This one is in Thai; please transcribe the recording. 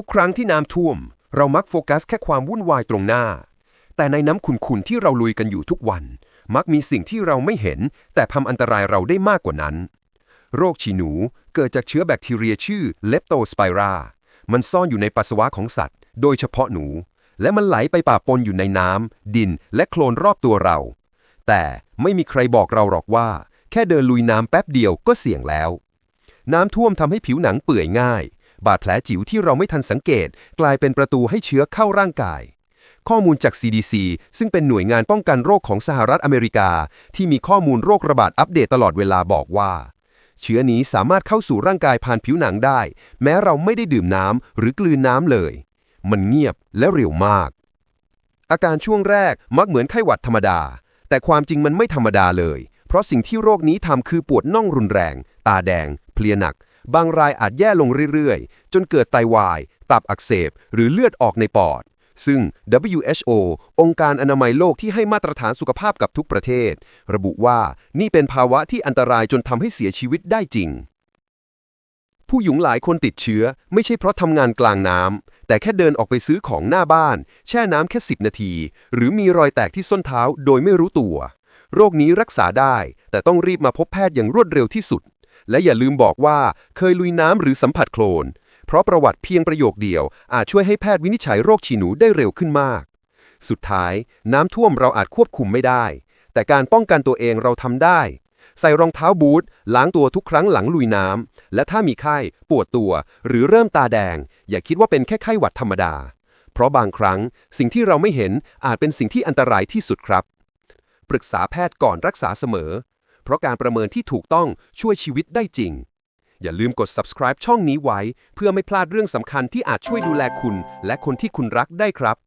ทุกครั้งที่น้ำท่วม เรามักโฟกัสแค่ความวุ่นวายตรงหน้า แต่ในน้ำขุ่นๆที่เราลุยกันอยู่ทุกวัน มักมีสิ่งที่เราไม่เห็น แต่ทำอันตรายเราได้มากกว่านั้น โรคฉีหนูเกิดจากเชื้อแบคทีเรียชื่อเลปโตสไปรา มันซ่อนอยู่ในปัสสาวะของสัตว์ โดยเฉพาะหนู และมันไหลไปป่าปนอยู่ในน้ำดิน และโคลนรอบตัวเรา แต่ไม่มีใครบอกเราหรอกว่า แค่เดินลุยน้ำแป๊บเดียวก็เสี่ยงแล้ว น้ำท่วมทำให้ผิวหนังเปื่อยง่าย บาดแผลจิ๋วที่เราไม่ทันสังเกต กลายเป็นประตูให้เชื้อเข้าร่างกาย ข้อมูลจาก CDC ซึ่งเป็นหน่วยงานป้องกันโรคของสหรัฐอเมริกา ที่มีข้อมูลโรคระบาดอัปเดตตลอดเวลาบอกว่า เชื้อนี้สามารถเข้าสู่ร่างกายผ่านผิวหนังได้ แม้เราไม่ได้ดื่มน้ำหรือกลืนน้ำเลย มันเงียบและเร็วมาก อาการช่วงแรกมักเหมือนไข้หวัดธรรมดา แต่ความจริงมันไม่ธรรมดาเลย เพราะสิ่งที่โรคนี้ทำคือปวดน่องรุนแรง ตาแดง เพลียหนัก บางรายอาจแย่ลงเรื่อยๆ จนเกิดไตวาย ตับอักเสบ หรือเลือดออกในปอด ซึ่ง WHO องค์การอนามัยโลกที่ให้มาตรฐานสุขภาพกับทุกประเทศ ระบุว่านี่เป็นภาวะที่อันตรายจนทำให้เสียชีวิตได้จริง ผู้หญิงหลายคนติดเชื้อ ไม่ใช่เพราะทำงานกลางน้ำแต่แค่เดินออกไปซื้อของหน้าบ้าน แช่น้ำแค่ 10 นาที หรือมีรอยแตกที่ส้นเท้าโดยไม่รู้ตัว โรคนี้รักษาได้ แต่ต้องรีบมาพบแพทย์อย่างรวดเร็วที่สุด และอย่าลืมบอกว่าเคยลุยน้ำหรือสัมผัสโคลน เพราะประวัติเพียงประโยคเดียว อาจช่วยให้แพทย์วินิจฉัยโรคฉีหนูได้เร็วขึ้นมาก สุดท้าย น้ำท่วมเราอาจควบคุมไม่ได้ แต่การป้องกันตัวเองเราทำได้ ใส่รองเท้าบูทล้างตัวทุกครั้งหลังลุยน้ำและถ้ามีไข้ ปวดตัว หรือเริ่มตาแดง อย่าคิดว่าเป็นแค่ไข้หวัดธรรมดา เพราะบางครั้ง สิ่งที่เราไม่เห็นอาจเป็นสิ่งที่อันตรายที่สุดครับ ปรึกษาแพทย์ก่อนรักษาเสมอ เพราะการประเมินที่ถูกต้องช่วยชีวิตได้จริง อย่าลืมกด subscribe ช่องนี้ไว้ เพื่อไม่พลาดเรื่องสำคัญที่อาจช่วยดูแลคุณ และคนที่คุณรักได้ครับ